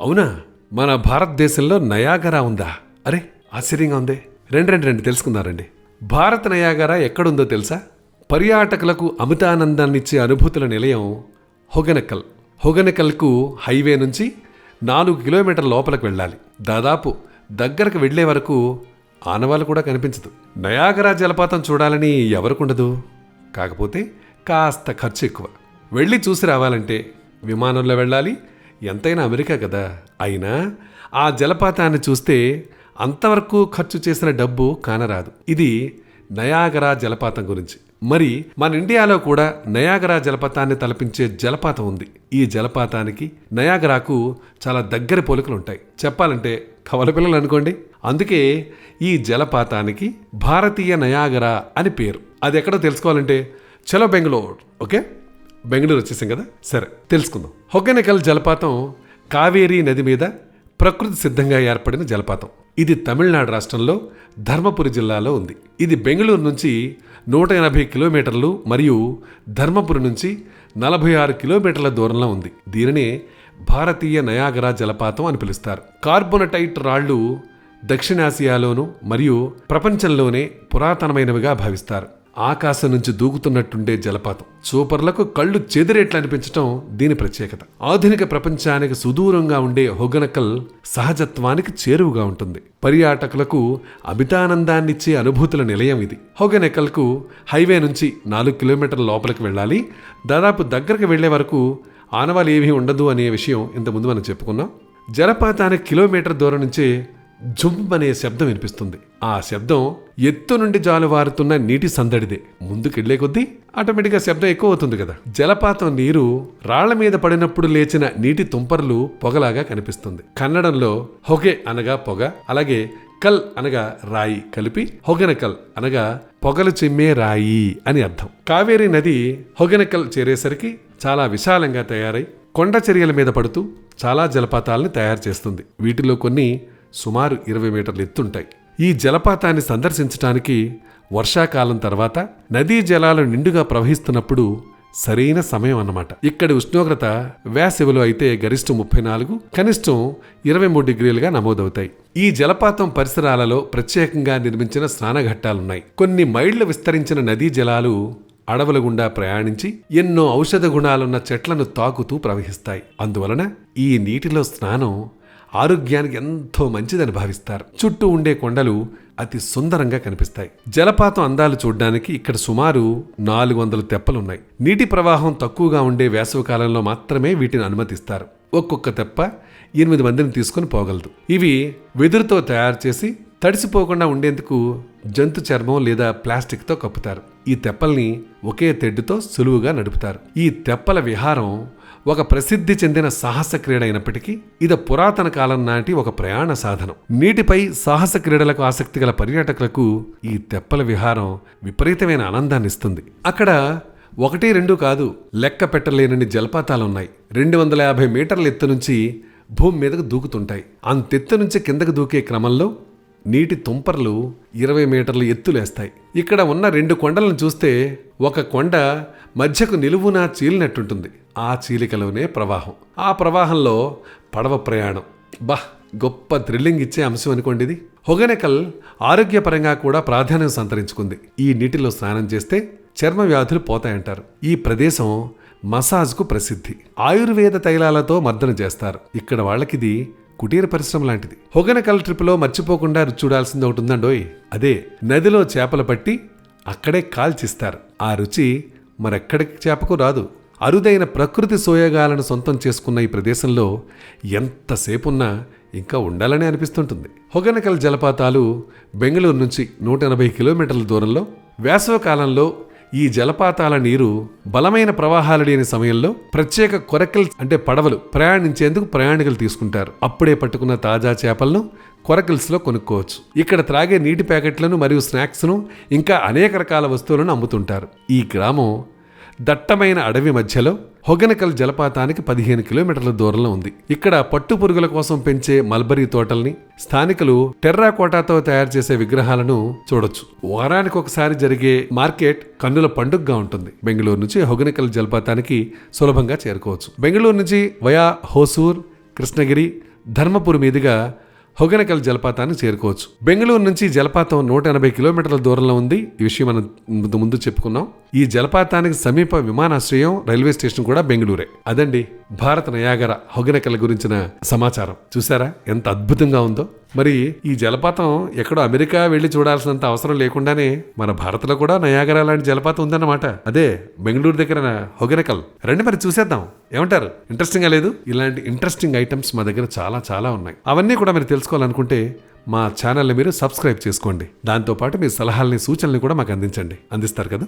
అవునా? మన భారతదేశంలో నయాగరా ఉందా? అరే ఆశ్చర్యంగా ఉంది. రెండు రెండు రెండు తెలుసుకున్నారండి భారత నయాగరా ఎక్కడుందో తెలుసా? పర్యాటకులకు అమితానందాన్నిచ్చే అనుభూతుల నిలయం హొగనకల్. హొగనకల్కు హైవే నుంచి నాలుగు కిలోమీటర్ల లోపలికి వెళ్ళాలి. దాదాపు దగ్గరకు వెళ్ళే వరకు ఆనవాళ్ళు కూడా కనిపించదు. నయాగరా జలపాతం చూడాలని ఎవరికుండదు? కాకపోతే కాస్త ఖర్చు ఎక్కువ. వెళ్ళి చూసి రావాలంటే విమానంలో వెళ్ళాలి ఎంతైనా అమెరికా కదా? అయినా ఆ జలపాతాన్ని చూస్తే అంతవరకు ఖర్చు చేసిన డబ్బు కానరాదు. ఇది నయాగరా జలపాతం గురించి. మరి మన ఇండియాలో కూడా నయాగరా జలపాతాన్ని తలపించే జలపాతం ఉంది. ఈ జలపాతానికి నయాగరాకు చాలా దగ్గర పోలికలు ఉంటాయి చెప్పాలంటే కవల పిల్లలు అనుకోండి. అందుకే ఈ జలపాతానికి భారతీయ నయాగరా అని పేరు. అది ఎక్కడో తెలుసుకోవాలంటే చలో బెంగళూరు ఓకే? బెంగళూరు వచ్చేసాం కదా? సరే తెలుసుకుందాం. హొకెనకల్ జలపాతం కావేరీ నది మీద ప్రకృతి సిద్ధంగా ఏర్పడిన జలపాతం. ఇది తమిళనాడు రాష్ట్రంలో ధర్మపురి జిల్లాలో ఉంది. ఇది బెంగళూరు నుంచి నూట ఎనభై కిలోమీటర్లు మరియు ధర్మపురి నుంచి నలభై ఆరు కిలోమీటర్ల దూరంలో ఉంది. దీనినే భారతీయ నయాగరా జలపాతం అని పిలుస్తారు. కార్బోనటైట్ రాళ్ళు దక్షిణాసియాలోను మరియు ప్రపంచంలోనే పురాతనమైనవిగా భావిస్తారు. ఆకాశం నుంచి దూకుతున్నట్టుండే జలపాతం. చూపర్లకు కళ్ళు చెదిరేట్లు అనిపించటం దీని ప్రత్యేకత. ఆధునిక ప్రపంచానికి సుదూరంగా ఉండే హొగనకల్ సహజత్వానికి చేరువుగా ఉంటుంది. పర్యాటకులకు అమితానందాన్నిచ్చే అనుభూతుల నిలయం ఇది. హొగనెకల్కు హైవే నుంచి నాలుగు కిలోమీటర్ల లోపలికి వెళ్ళాలి. దాదాపు దగ్గరకు వెళ్ళే వరకు ఆనవాలు ఏమీ ఉండదు అనే విషయం ఇంతకుముందు మనం చెప్పుకున్నాం. జలపాతానికి కిలోమీటర్ దూరం నుంచే జుమ్ అనే శబ్దం వినిపిస్తుంది. ఆ శబ్దం ఎత్తు నుండి జాలువారుతున్న నీటి సందడిదే. ముందుకెళ్ళే కొద్దీ ఆటోమేటిక్గా శబ్దం ఎక్కువ అవుతుంది కదా. జలపాతం నీరు రాళ్ళ మీద పడినప్పుడు లేచిన నీటి తుంపర్లు పొగలాగా కనిపిస్తుంది. కన్నడంలో హొగె అనగా పొగ అలాగే కల్ అనగా రాయి కలిపి హొగెనకల్ అనగా పొగలు చిమ్మే రాయి అని అర్థం. కావేరీ నది హొగెనకల్ చేరేసరికి చాలా విశాలంగా తయారై కొండ చర్యల మీద పడుతూ చాలా జలపాతాలను తయారు చేస్తుంది. వీటిలో కొన్ని సుమారు ఇరవై మీటర్లు ఎత్తుంటాయి. ఈ జలపాతాన్ని సందర్శించటానికి వర్షాకాలం తర్వాత నదీ జలాలు నిండుగా ప్రవహిస్తున్నప్పుడు సరైన సమయం అన్నమాట. ఇక్కడి ఉష్ణోగ్రత వేసవిలో అయితే గరిష్టం ముప్పై నాలుగు కనిష్టం ఇరవై మూడు డిగ్రీలుగా నమోదవుతాయి. ఈ జలపాతం పరిసరాలలో ప్రత్యేకంగా నిర్మించిన స్నానఘట్టాలున్నాయి. కొన్ని మైళ్ళు విస్తరించిన నదీ జలాలు అడవుల గుండా ప్రయాణించి ఎన్నో ఔషధ గుణాలున్న చెట్లను తాకుతూ ప్రవహిస్తాయి. అందువలన ఈ నీటిలో స్నానం ఆరోగ్యానికి ఎంతో మంచిదని భావిస్తారు. చుట్టూ ఉండే కొండలు అతి సుందరంగా కనిపిస్తాయి. జలపాతం అందాలు చూడ్డానికి ఇక్కడ సుమారు నాలుగు వందల తెప్పలున్నాయి. నీటి ప్రవాహం తక్కువగా ఉండే వేసవికాలంలో మాత్రమే వీటిని అనుమతిస్తారు. ఒక్కొక్క తెప్ప ఎనిమిది మందిని తీసుకుని పోగలదు. ఇవి వెదురుతో తయారు చేసి తడిసిపోకుండా ఉండేందుకు జంతు చర్మం లేదా ప్లాస్టిక్తో కప్పుతారు. ఈ తెప్పల్ని ఒకే తెడ్డుతో సులువుగా నడుపుతారు. ఈ తెప్పల విహారం ఒక ప్రసిద్ధి చెందిన సాహస క్రీడ అయినప్పటికీ ఇది పురాతన కాలం నాటి ఒక ప్రయాణ సాధనం. నీటిపై సాహస క్రీడలకు ఆసక్తి గల పర్యాటకులకు ఈ తెప్పల విహారం విపరీతమైన ఆనందాన్ని ఇస్తుంది. అక్కడ ఒకటి రెండు కాదు లెక్క పెట్టలేనన్ని జలపాతాలున్నాయి. రెండు వందల యాభై మీటర్ల ఎత్తు నుంచి భూమి మీదకు దూకుతుంటాయి. అంతెత్తు నుంచి కిందకు దూకే క్రమంలో నీటి తుంపర్లు ఇరవై మీటర్ల ఎత్తులేస్తాయి. ఇక్కడ ఉన్న రెండు కొండలను చూస్తే ఒక కొండ మధ్యకు నిలువునా చీలినట్టుంటుంది. ఆ చీలికలోనే ప్రవాహం. ఆ ప్రవాహంలో పడవ ప్రయాణం. బాహ్ గొప్ప థ్రిల్లింగ్ ఇచ్చే అంశం అనుకోండి ఇది. హొగనెకల్ ఆరోగ్యపరంగా కూడా ప్రాధాన్యం సంతరించుకుంది. ఈ నీటిలో స్నానం చేస్తే చర్మ వ్యాధులు పోతాయంటారు. ఈ ప్రదేశం మసాజ్కు ప్రసిద్ధి. ఆయుర్వేద తైలాలతో మర్దన చేస్తారు. ఇక్కడ వాళ్ళకిది కుటీర పరిశ్రమ లాంటిది. హొగనకల్ ట్రిప్లో మర్చిపోకుండా రుచి చూడాల్సింది ఒకటి ఉందండోయ్. అదే నదిలో చేపలు పట్టి అక్కడే కాల్చిస్తారు. ఆ రుచి మరెక్కడికి చేపకు రాదు. అరుదైన ప్రకృతి సోయగాలను సొంతం చేసుకున్న ఈ ప్రదేశంలో ఎంతసేపున్నా ఇంకా ఉండాలని అనిపిస్తుంటుంది. హొగనకల్ జలపాతాలు బెంగళూరు నుంచి నూట ఎనభై కిలోమీటర్ల దూరంలో వేసవకాలంలో ఈ జలపాతాల నీరు బలమైన ప్రవాహాలు లేని సమయంలో ప్రత్యేక కొరకల్ అంటే పడవలు ప్రయాణించేందుకు ప్రయాణికులు తీసుకుంటారు. అప్పుడే పట్టుకున్న తాజా చేపలను కొరకల్స్లో కొనుక్కోవచ్చు. ఇక్కడ త్రాగే నీటి ప్యాకెట్లను మరియు స్నాక్స్ను ఇంకా అనేక రకాల వస్తువులను అమ్ముతుంటారు. ఈ గ్రామం దట్టమైన అడవి మధ్యలో హొగనకల్ జలపాతానికి పదిహేను కిలోమీటర్ల దూరంలో ఉంది. ఇక్కడ పట్టు పురుగుల కోసం పెంచే మల్బరీ తోటల్ని స్థానికులు టెర్రాకోటాతో తయారు చేసే విగ్రహాలను చూడొచ్చు. వారానికి ఒకసారి జరిగే మార్కెట్ కన్నుల పండుగగా ఉంటుంది. బెంగళూరు నుంచి హొగనకల్ జలపాతానికి సులభంగా చేరుకోవచ్చు. బెంగళూరు నుంచి వయా హోసూర్ కృష్ణగిరి ధర్మపురి మీదుగా హొగనకల్ జలపాతాన్ని చేరుకోవచ్చు. బెంగళూరు నుంచి జలపాతం నూట ఎనభై కిలోమీటర్ల దూరంలో ఉంది. ఈ విషయం మనం ముందు ముందు చెప్పుకున్నాం. ఈ జలపాతానికి సమీప విమానాశ్రయం రైల్వే స్టేషన్ కూడా బెంగళూరే. అదండి భారత నయాగర హొగనకల్ గురించిన సమాచారం. చూసారా? ఎంత అద్భుతంగా ఉందో? మరి ఈ జలపాతం ఎక్కడో అమెరికా వెళ్ళి చూడాల్సినంత అవసరం లేకుండానే మన భారత్లో కూడా నయాగరా లాంటి జలపాతం ఉందన్నమాట. అదే బెంగళూరు దగ్గర హొగెనకల్. రండి మరి చూసేద్దాం. ఏమంటారు? ఇంట్రెస్టింగ్ లేదు? ఇలాంటి ఇంట్రెస్టింగ్ ఐటమ్స్ మా దగ్గర చాలా చాలా ఉన్నాయి. అవన్నీ కూడా మీరు తెలుసుకోవాలనుకుంటే మా ఛానల్ని మీరు సబ్స్క్రైబ్ చేసుకోండి. దాంతోపాటు మీ సలహాలని సూచనలు కూడా మాకు అందించండి. అందిస్తారు కదా?